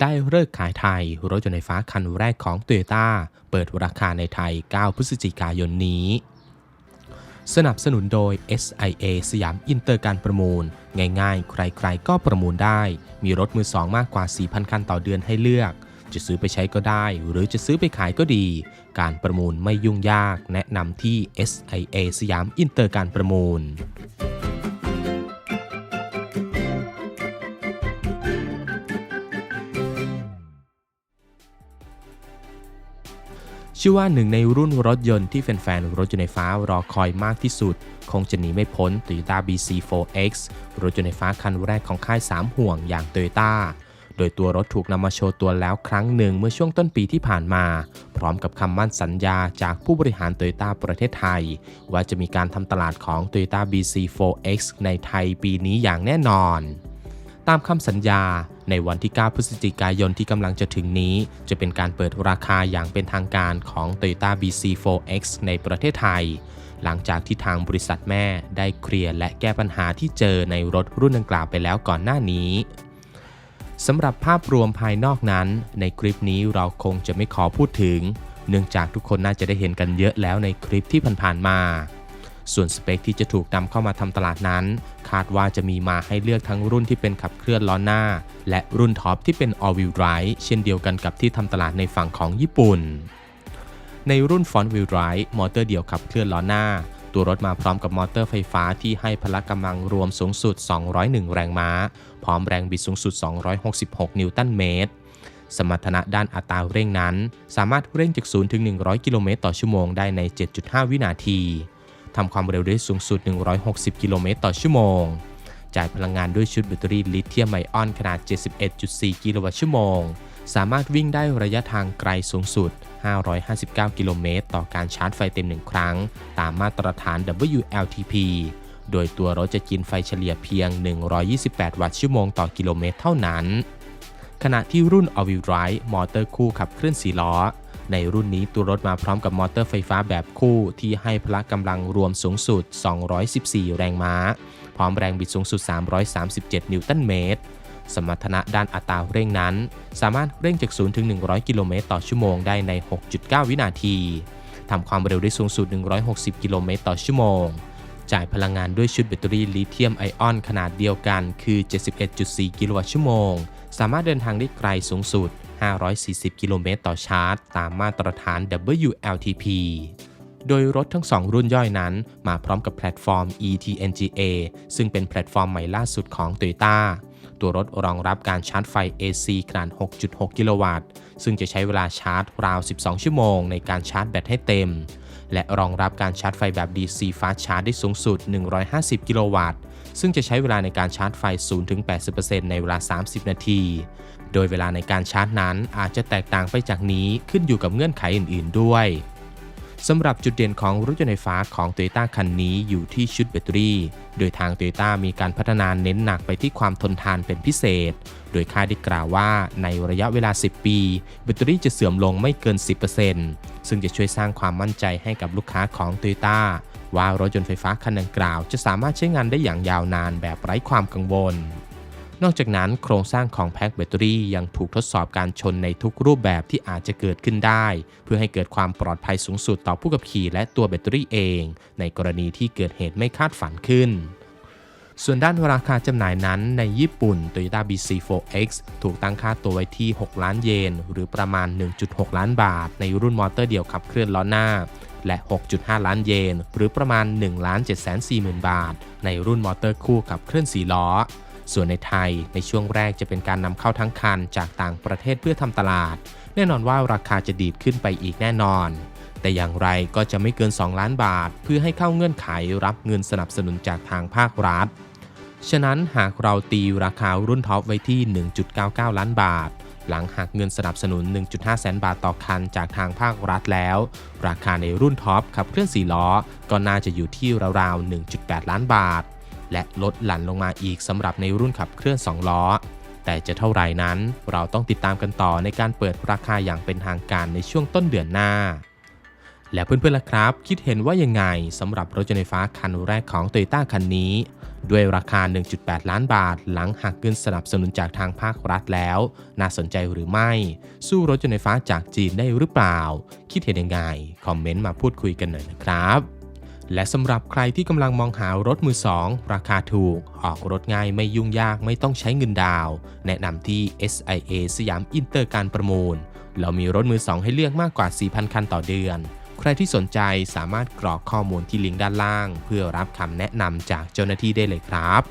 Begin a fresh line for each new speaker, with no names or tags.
ได้เลิกขายไทย รถยนต์ไฟฟ้าคันแรกของโตโยต้าเปิดราคาในไทย 9 พฤศจิกายนนี้ สนับสนุนโดย SIA สยามอินเตอร์การประมูล ง่ายๆ ใครๆ ก็ประมูลได้ มีรถมือสองมากกว่า 4,000 คันต่อเดือนให้เลือก จะซื้อไปใช้ก็ได้ หรือจะซื้อไปขายก็ดี การประมูลไม่ยุ่งยาก แนะนำที่ SIA สยามอินเตอร์การประมูล ชื่อว่าหนึ่งในรุ่นรถยนต์ที่แฟนๆรถยนต์ไฟฟ้ารอคอยมากที่สุด คงจะหนีไม่พ้น Toyota BC4X รถยนต์ไฟฟ้าคันแรกของค่าย 3 ห่วงอย่าง Toyota โดยตัวรถถูกนำมาโชว์ตัวแล้วครั้งหนึ่งเมื่อช่วงต้นปีที่ผ่านมา พร้อมกับคำมั่นสัญญาจากผู้บริหาร Toyota ประเทศไทย ว่าจะมีการทำตลาดของ Toyota BC4X ในไทยปีนี้อย่างแน่นอน ตามคำสัญญาในวันที่ 9 พฤศจิกายนที่กำลังจะถึงนี้ จะเป็นการเปิดราคาอย่างเป็นทางการของ Toyota BC4X ในประเทศไทย หลังจากที่ทางบริษัทแม่ได้เคลียร์และแก้ปัญหาที่เจอในรถรุ่นดังกล่าวไปแล้วก่อนหน้านี้สำหรับภาพรวมภายนอกนั้น ในคลิปนี้เราคงจะไม่ขอพูดถึง เนื่องจากทุกคนน่าจะได้เห็นกันเยอะแล้วในคลิปที่ผ่านๆมา ส่วนสเปคที่จะถูกนำเข้ามาทำตลาดนั้น คาดว่าจะมีมาให้เลือกทั้งรุ่นที่เป็นขับเคลื่อนล้อหน้า และรุ่นท็อปที่เป็น all wheel drive เช่นเดียวกันกับที่ทำตลาดในฝั่งของญี่ปุ่น ในรุ่น front wheel drive มอเตอร์เดี่ยวขับเคลื่อนล้อหน้า ตัวรถมาพร้อมกับมอเตอร์ไฟฟ้าที่ให้พละกำลังรวมสูงสุด 201 แรงม้า พร้อมแรงบิดสูงสุด 266 นิวตันเมตรสมรรถนะด้านอัตราเร่งนั้น สามารถเร่งจาก 0 ถึง 100 กิโลเมตรต่อชั่วโมงได้ใน 7.5 วินาที ทำความเร็วได้สูงสุด 160 กิโลเมตรต่อชั่วโมง จ่ายพลังงานด้วยชุดแบตเตอรี่ลิเธียมไอออนขนาด 71.4 กิโลวัตต์ชั่วโมง สามารถวิ่งได้ระยะทางไกลสูงสุด 559 กิโลเมตร ต่อการชาร์จไฟเต็ม1ครั้ง ตามมาตรฐาน WLTP โดยตัวรถจะกินไฟเฉลี่ยเพียง 128 วัตต์ชั่วโมงต่อกิโลเมตรเท่านั้น ขณะที่รุ่น All Wheel Drive มอเตอร์คู่ขับเคลื่อน4ล้อ ในรุ่นนี้ตัวรถมาพร้อมกับมอเตอร์ไฟฟ้าแบบคู่ที่ให้พละกำลังรวมสูงสุด 214 แรงม้า พร้อมแรงบิดสูงสุด 337 นิวตันเมตร สมรรถนะด้านอัตราเร่งนั้น สามารถเร่งจาก 0 ถึง 100 กิโลเมตรต่อชั่วโมงได้ใน 6.9 วินาทีทำความเร็วได้สูงสุด 160 กิโลเมตรต่อชั่วโมง จ่ายพลังงานด้วยชุดแบตเตอรี่ลิเธียมไอออนขนาดเดียวกันคือ 71.4 กิโลวัตต์ชั่วโมง สามารถเดินทางได้ไกลสูงสุด 540 กิโลเมตรต่อชาร์จ ตามมาตรฐาน WLTP โดยรถทั้ง 2 รุ่นย่อยนั้น มาพร้อมกับแพลตฟอร์ม ETNGA ซึ่งเป็นแพลตฟอร์มใหม่ล่าสุดของ Toyota ตัวรถรองรับการชาร์จไฟ AC ขนาด 6.6 กิโลวัตต์ ซึ่งจะใช้เวลาชาร์จราว 12 ชั่วโมงในการชาร์จแบตให้เต็ม และรองรับการชาร์จไฟแบบ DC Fast Charge ได้สูงสุด 150 กิโลวัตต์ ซึ่งจะใช้เวลาในการชาร์จไฟ 0-80%ในเวลา 30 นาที โดยเวลาในการชาร์จนั้นอาจจะแตกต่างไปจากนี้ขึ้นอยู่กับเงื่อนไขอื่น ๆ ด้วย สำหรับจุดเด่นของรถยนต์ไฟฟ้าของ Toyota คันนี้อยู่ที่ชุดแบตเตอรี่ โดยทาง Toyota มีการพัฒนาเน้นหนักไปที่ความทนทานเป็นพิเศษ โดยค่ายได้กล่าวว่าในระยะเวลา 10 ปี แบตเตอรี่จะเสื่อมลงไม่เกิน 10%ซึ่งจะช่วยสร้างความมั่นใจให้กับลูกค้าของ Toyota ว่ารถยนต์ไฟฟ้าคันดังกล่าว จะสามารถใช้งานได้อย่างยาวนานแบบไร้ความกังวล นอกจากนั้นโครงสร้างของแพ็คแบตเตอรี่ยังถูกทดสอบการชนในทุกรูปแบบที่อาจจะเกิดขึ้นได้ เพื่อให้เกิดความปลอดภัยสูงสุดต่อผู้ขับขี่และตัวแบตเตอรี่เอง ในกรณีที่เกิดเหตุไม่คาดฝันขึ้นส่วนด้านราคาจำหน่ายนั้นในญี่ปุ่น Toyota BC4X ถูกตั้งค่าตัวไว้ที่ 6 ล้านเยน หรือประมาณ 1.6 ล้านบาท ในรุ่นมอเตอร์เดี่ยวขับเคลื่อนล้อหน้า และ 6.5 ล้านเยน หรือประมาณ1ล้าน7 4 0 0 0 0 บาท ในรุ่นมอเตอร์คู่ขับเคลื่อน4ล้อ ส่วนในไทยในช่วงแรกจะเป็นการนำเข้าทั้งคันจากต่างประเทศเพื่อทำตลาด แน่นอนว่าราคาจะดีดขึ้นไปอีกแน่นอน แต่อย่างไรก็จะไม่เกิน 2 ล้านบาท เพื่อให้เข้าเงื่อนไขรับเงินสนับสนุนจากทางภาครัฐ ฉะนั้นหากเราตีราคารุ่นท็อปไว้ที่ 1.99 ล้านบาท หลังหักเงินสนับสนุน 1.5 แสนบาทต่อคันจากทางภาครัฐแล้ว ราคาในรุ่นท็อปขับเคลื่อน4ล้อ ก็น่าจะอยู่ที่ราวๆ 1.8 ล้านบาท และลดหลั่นลงมาอีกสำหรับในรุ่นขับเคลื่อน 2 ล้อ แต่จะเท่าไหร่นั้นเราต้องติดตามกันต่อในการเปิดราคาอย่างเป็นทางการในช่วงต้นเดือนหน้า และเพื่อนๆล่ะครับ คิดเห็นว่ายังไงสำหรับรถยนต์ไฟฟ้าคันแรกของ Toyota คันนี้ ด้วยราคา 1.8 ล้านบาท หลังหักเงินสนับสนุนจากทางภาครัฐแล้ว น่าสนใจหรือไม่ สู้รถยนต์ไฟฟ้าจากจีนได้หรือเปล่า คิดเห็นยังไงคอมเมนต์มาพูดคุยกันหน่อยนะครับ และสำหรับใครที่กำลังมองหารถมือสองราคาถูก ออกรถง่ายไม่ยุ่งยากไม่ต้องใช้เงินดาว แนะนำที่ SIA สยามอินเตอร์การประมูล เรามีรถมือสองให้เลือกมากกว่า 4,000 คันต่อเดือน ใครที่สนใจสามารถกรอกข้อมูลที่ลิงก์ด้านล่าง เพื่อรับคำแนะนำจากเจ้าหน้าที่ได้เลยครับ